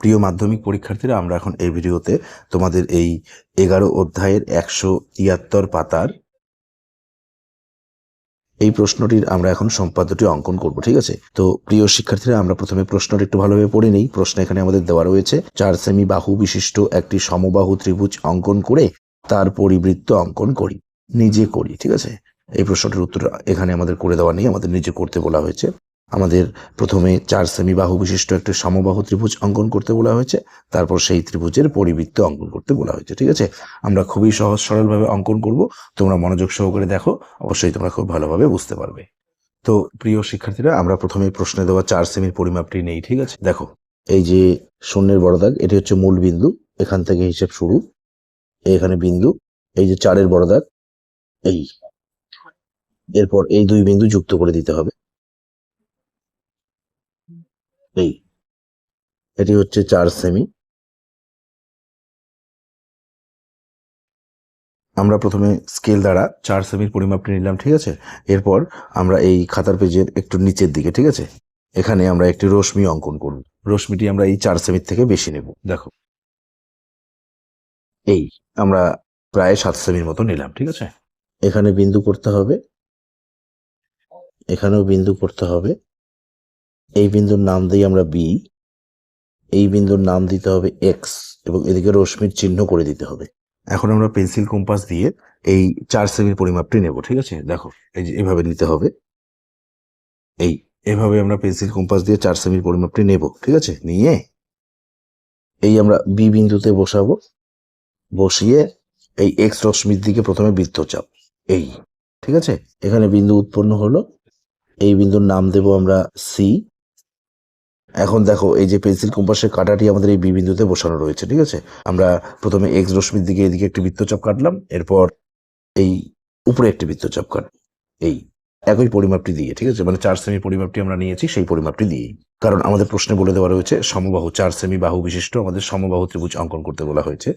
প্রিয় মাধ্যমিক পরীক্ষার্থীরা, আমরা এখন এই ভিডিওতে তোমাদের এই এগারো অধ্যায়ের একশো তিয়াত্তর পাতার এই প্রশ্নটির আমরা এখন সম্পাদ্যটি অঙ্কন করব, ঠিক আছে? তো প্রিয় শিক্ষার্থীরা, আমরা প্রথমে প্রশ্নটি একটু ভালোভাবে পড়ে নেই। প্রশ্ন এখানে আমাদের দেওয়া রয়েছে, চার সেমি বাহু বিশিষ্ট একটি সমবাহু ত্রিভুজ অঙ্কন করে তার পরিবৃত্ত অঙ্কন করি, নিজে করি, ঠিক আছে? এই প্রশ্নটির উত্তর এখানে আমাদের করে দেওয়া নেই, আমাদের নিজে করতে বলা হয়েছে। আমাদের প্রথমে চার সেমি বাহু বিশিষ্ট একটি সমবাহু ত্রিভুজ অঙ্কন করতে বলা হয়েছে, তারপর সেই ত্রিভুজের পরিবৃত্ত অঙ্কন করতে বলা হয়েছে, ঠিক আছে? আমরা খুবই সহজ সরলভাবে অঙ্কন করব, তোমরা মনোযোগ সহকারে দেখো, অবশ্যই তোমরা খুব ভালোভাবে বুঝতে পারবে। তো প্রিয় শিক্ষার্থীরা, আমরা প্রথমে প্রশ্নে দেওয়া চার সেমির পরিমাপটি নেই, ঠিক আছে? দেখো, এই যে শূন্যের বড় দাগ এটি হচ্ছে মূল বিন্দু, এখান থেকে হিসেব শুরু, এখানে বিন্দু, এই যে চারের বড় দাগ এই। এরপর এই দুই বিন্দু যুক্ত করে দিতে হবে। এই। এটি হচ্ছে চার সেমি আমরা প্রথমে স্কেল দ্বারা চার সেমির পরিমাপটি নিলাম, ঠিক আছে? এরপর আমরা এই খাতার পেজের একটু নিচের দিকে, ঠিক আছে? এখানে আমরা একটি রশ্মি অঙ্কন করব। রশ্মিটি আমরা এই চার সেমির থেকে বেশি নেব। দেখো। এই, আমরা প্রায় সাত সেমির মতো নিলাম, ঠিক আছে? এখানে বিন্দু করতে হবে। এখানেও বিন্দু করতে হবে। এই বিন্দুর নাম দিই আমরা বি এই বিন্দুর নাম দিতে হবে এক্স এবং এদিকে রশ্মির চিহ্ন করে দিতে হবে। এখন আমরা পেন্সিল কম্পাস দিয়ে এই চার সেমির পরিমাপটি নেব, ঠিক আছে? দেখো, এই যে এভাবে নিতে হবে। এই, এভাবে আমরা পেন্সিল কম্পাস দিয়ে চার সেমির পরিমাপটি নেব, ঠিক আছে? নিয়ে এই আমরা বি বিন্দুতে বসাবো। বসিয়ে এই এক্স রশ্মির দিকে প্রথমে বৃত্তচাপ, এই, ঠিক আছে? এখানে বিন্দু উৎপন্ন হলো। এই বিন্দুর নাম দেব আমরা সি এখন দেখো, এই যে পেন্সিল কম্পাসের কাঁটাটি আমাদের এই বি বিন্দুতে বসানো রয়েছে, ঠিক আছে? আমরা প্রথমে এক্স রশ্মির দিকে এদিকে একটি বৃত্তচাপ কাটলাম, এরপর এই উপরে একটি বৃত্তচাপ কাট, এই একই পরিমাপটি দিয়ে, ঠিক আছে? মানে চার সেমি পরিমাপটি আমরা নিয়েছি, সেই পরিমাপটি দিয়েই। কারণ আমাদের প্রশ্নে বলে দেওয়া রয়েছে, সমবাহু চার সেমি বাহু বিশিষ্ট, আমাদের সমবাহু ত্রিভুজ অঙ্কন করতে বলা হয়েছে।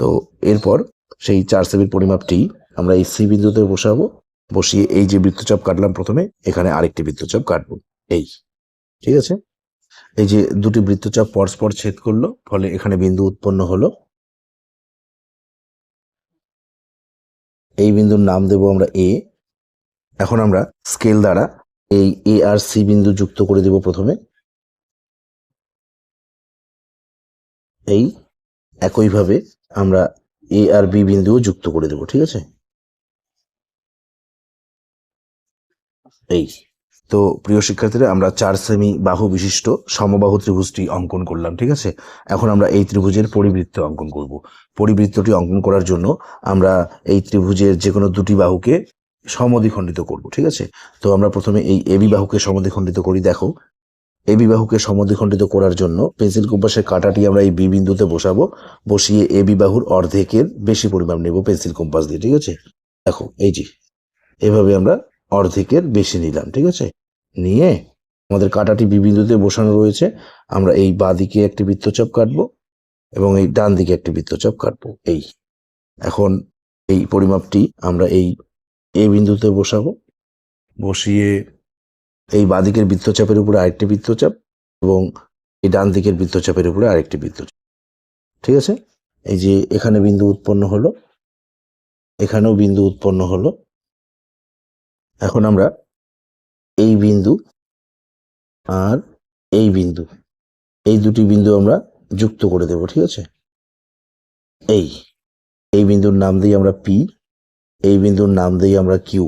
তো এরপর সেই চার সেমির পরিমাপটি আমরা এই সি বিন্দুতে বসাবো, বসিয়ে এই যে বৃত্তচাপ কাটলাম প্রথমে, এখানে আরেকটি বৃত্তচাপ কাটবো, এই, ঠিক আছে? এই যে দুটি বৃত্তচাপ পরস্পর ছেদ করল, ফলে এখানে বিন্দু উৎপন্ন হলো। এই বিন্দুর নাম দেব আমরা এ এখন আমরা স্কেল দ্বারা এই এ আর সি বিন্দু যুক্ত করে দেব প্রথমে। এই একইভাবে আমরা এ আর বি বিন্দুও যুক্ত করে দেব, ঠিক আছে? এই তো প্রিয় শিক্ষার্থীরা, আমরা চার সেমি বাহু বিশিষ্ট সমবাহু ত্রিভুজটি অঙ্কন করলাম, ঠিক আছে? এখন আমরা এই ত্রিভুজের পরিবৃত্ত অঙ্কন করব। পরিবৃত্তটি অঙ্কন করার জন্য আমরা এই ত্রিভুজের যে কোনো দুটি বাহুকে সমদ্বিখণ্ডিত করব, ঠিক আছে? তো আমরা প্রথমে এই এবি বাহুকে সমদ্বিখণ্ডিত করি, দেখো। এবি বাহুকে সমদ্বিখণ্ডিত করার জন্য পেন্সিল কম্পাসের কাঁটাটি আমরা এই বি বিন্দুতে বসাবো, বসিয়ে এবি বাহুর অর্ধেকের বেশি পরিমাণ নেব পেন্সিল কম্পাস দিয়ে, ঠিক আছে? দেখো, এই যে, এভাবে আমরা অর্ধেকের বেশি নিলাম, ঠিক আছে? নিয়ে আমাদের কাঁটাটি বিবিন্দুতে বসানো রয়েছে। আমরা এই বাঁ দিকে একটি বৃত্তচাপ কাটবো এবং এই ডান দিকে একটি বৃত্তচাপ কাটবো। এই। এখন এই পরিমাপটি আমরা এই এ বিন্দুতে বসাবো। বসিয়ে এই বাঁ দিকের বৃত্তচাপের উপরে আরেকটি বৃত্তচাপ এবং এই ডান দিকের বৃত্তচাপের উপরে আরেকটি বৃত্তচাপ। ঠিক আছে? এই যে এখানে বিন্দু উৎপন্ন হলো, এখানেও বিন্দু উৎপন্ন হলো। এখন আমরা এই বিন্দু আর এই বিন্দু। এই দুটি বিন্দু আমরা যুক্ত করে দেব, ঠিক আছে? এই এই বিন্দুর নাম দিই আমরা পি এই বিন্দুর নাম দিই আমরা কিউ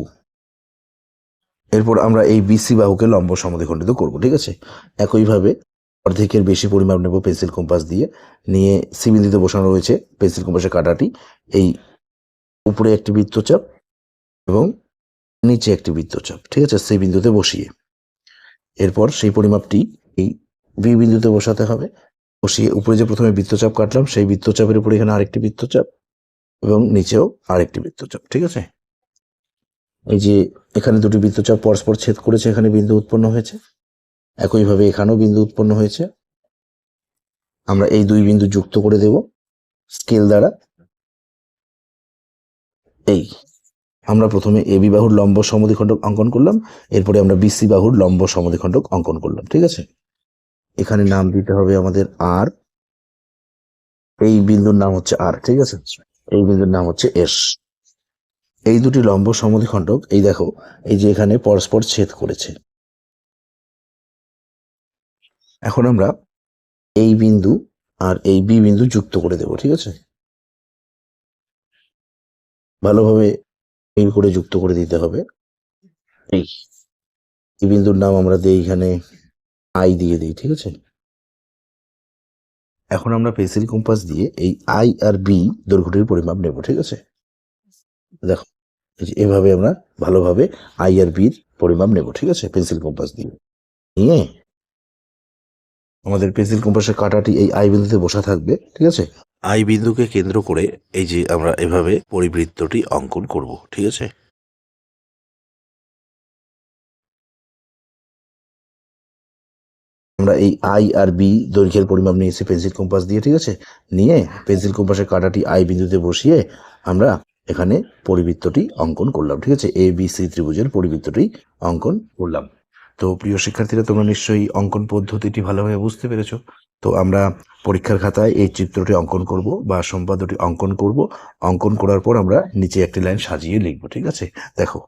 এরপর আমরা এই বিসি বাহুকে লম্ব সমদ্বিখণ্ডিত করব, ঠিক আছে? একইভাবে অর্ধেকের বেশি পরিমাপ নেব পেন্সিল কম্পাস দিয়ে, নিয়ে সি বিন্দুতে বসানো রয়েছে পেন্সিল কম্পাসের কাঁটাটি, এই উপরে একটি বৃত্তচাপ এবং নিচে একটি বৃত্তচাপ, ঠিক আছে? সেই বিন্দুতে বসিয়ে। এরপর সেই পরিমাপটি এই বি বিন্দুতে বসাতে হবে। বসিয়ে উপরে যে প্রথমে বৃত্তচাপ কাটলাম, সেই বৃত্তচাপের উপরে এখানে আরেকটি বৃত্তচাপ এবং নিচেও আরেকটি বৃত্তচাপ, ঠিক আছে? এই যে এখানে দুটি বৃত্তচাপ পরস্পর ছেদ করেছে, এখানে বিন্দু উৎপন্ন হয়েছে। একইভাবে এখানেও বিন্দু উৎপন্ন হয়েছে। আমরা এই দুই বিন্দু যুক্ত করে দেব স্কেল দ্বারা। এই আমরা প্রথমে এবি বাহুর লম্ব সমদ্বিখণ্ডক অঙ্কন করলাম, এরপরে আমরা বিসি বাহুর লম্ব সমদ্বিখণ্ডক অঙ্কন করলাম, ঠিক আছে? এখানে নাম দিতে হবে আমাদের আর, এই বিন্দুর নাম হচ্ছে আর, ঠিক আছে? এই বিন্দুর নাম হচ্ছে এস। এই দুটি লম্ব সমদ্বিখণ্ডক এই দেখো, এই যে এখানে পরস্পর ছেদ করেছে। এখন আমরা এই বিন্দু আর এই বি বিন্দু যুক্ত করে দেব, ঠিক আছে? ভালোভাবে মিল করে যুক্ত করে দিতে হবে। এই এই বিন্দুর নাম আমরা দিই এখানে আই দিয়ে দিই, ঠিক আছে? এখন আমরা পেন্সিল কম্পাস দিয়ে এই আই আর বি দৈর্ঘ্যটির পরিমাপ নেব, ঠিক আছে? দেখো এভাবে আমরা ভালোভাবে আই আর বির পরিমাপ নেব, ঠিক আছে পেন্সিল কম্পাস দিয়ে। নিয়ে আমাদের পেন্সিল কম্পাসের কাঁটাটি এই আই বিন্দুতে বসা থাকবে, ঠিক আছে? আই বিন্দুকে কেন্দ্র করে এই যে আমরা এভাবে পরিবৃত্তটি অঙ্কন করব, ঠিক আছে? আমরা এই আই আর বি দৈর্ঘ্যের পরিমাপ নিয়েছি পেন্সিল কম্পাস দিয়ে, ঠিক আছে? নিয়ে পেন্সিল কম্পাসের কাঁটাটি আই বিন্দুতে বসিয়ে আমরা এখানে পরিবৃত্তটি অঙ্কন করলাম, ঠিক আছে? এ, বি, সি ত্রিভুজের পরিবৃত্তটি অঙ্কন করলাম। তো প্রিয় শিক্ষার্থীরা, তোমরা নিশ্চয়ই অঙ্কন পদ্ধতিটি ভালোভাবে বুঝতে পেরেছ। তো আমরা পরীক্ষার খাতায় এই চিত্রটি অঙ্কন করব বা সম্পাদ্যটি অঙ্কন করব। অঙ্কন করার পর আমরা নিচে একটি লাইন সাজিয়ে লিখব, ঠিক আছে? দেখো।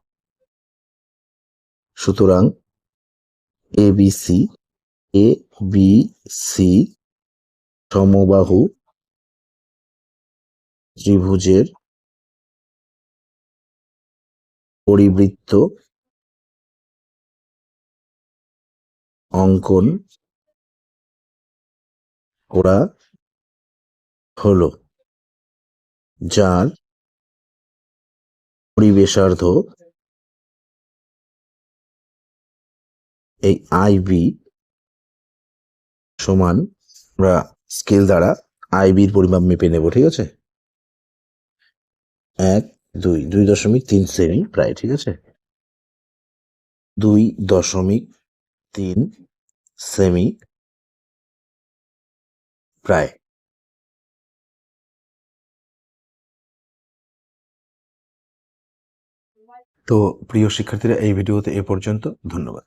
সুতরাং A B C A B C সমবাহু ত্রিভুজের পরিবৃত্ত অঙ্কন করা হলো যার পরিবেশার্ধ, এই আইবি সমান আমরা স্কেল দ্বারা আইবির পরিমাপ মেপে নেব, ঠিক আছে? এক, দুই দুই দশমিক তিন সেমি প্রায়, ঠিক আছে? দুই দশমিক তিন সেমি প্রায়। তো প্রিয় শিক্ষার্থীরা এই ভিডিওতে এ পর্যন্ত। ধন্যবাদ।